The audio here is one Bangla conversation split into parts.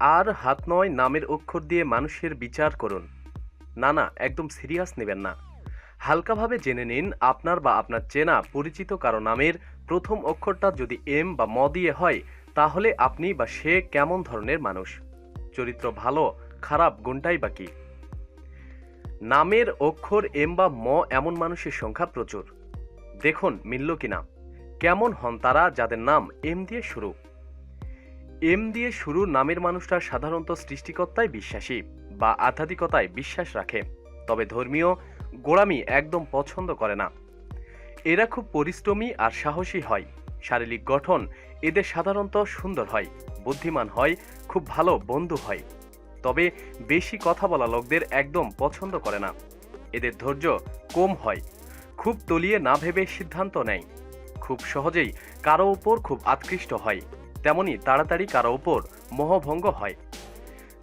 আর হাত নয় নামের অক্ষর দিয়ে মানুষের বিচার করুন। না না, একদম সিরিয়াস নেবেন না। হালকাভাবে জেনে নিন, আপনার বা আপনার চেনা পরিচিত কারও নামের প্রথম অক্ষরটা যদি এম বা ম দিয়ে হয়, তাহলে আপনি বা সে কেমন ধরনের মানুষ? চরিত্র ভালো, খারাপ গুণটাই বা কি? নামের অক্ষর এম বা ম এমন মানুষের সংখ্যা প্রচুর। দেখুন মিলল কিনা। কেমন হন তারা যাদের নাম এম দিয়ে শুরু। এম দিয়ে শুরু নামের মানুষরা সাধারণত সৃষ্টিকর্তায় বিশ্বাসী বা আধ্যাত্মিকতায় বিশ্বাস রাখে। তবে ধর্মীয় গোড়ামি একদম পছন্দ করে না। এরা খুব পরিশ্রমী আর সাহসী হয়। শারীরিক গঠন এদের সাধারণত সুন্দর হয়, বুদ্ধিমান হয়, খুব ভালো বন্ধু হয়। তবে বেশি কথা বলা লোকদের একদম পছন্দ করে না। এদের ধৈর্য কম হয়। খুব তলিয়ে না ভেবে সিদ্ধান্ত নেয়। খুব সহজেই কারও উপর খুব আকৃষ্ট হয়। তেমনি তাড়াতাড়ি কারও উপর মোহভঙ্গ হয়।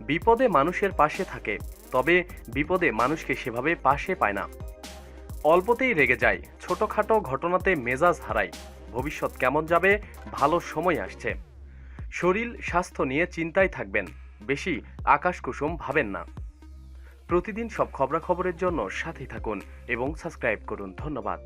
বিপদে মানুষের পাশে থাকে, তবে বিপদে মানুষকে সেভাবে পাশে পায় না। অল্পতেই রেগে যায়, ছোটখাটো ঘটনাতে মেজাজ হারায়। ভবিষ্যৎ কেমন যাবে, ভালো সময় আসছে। শরীর, স্বাস্থ্য নিয়ে চিন্তায় থাকবেন, বেশি আকাশ কুসুম ভাবেন না। প্রতিদিন সব খবরাখবরের জন্য সাথে থাকুন এবং সাবস্ক্রাইব করুন। ধন্যবাদ।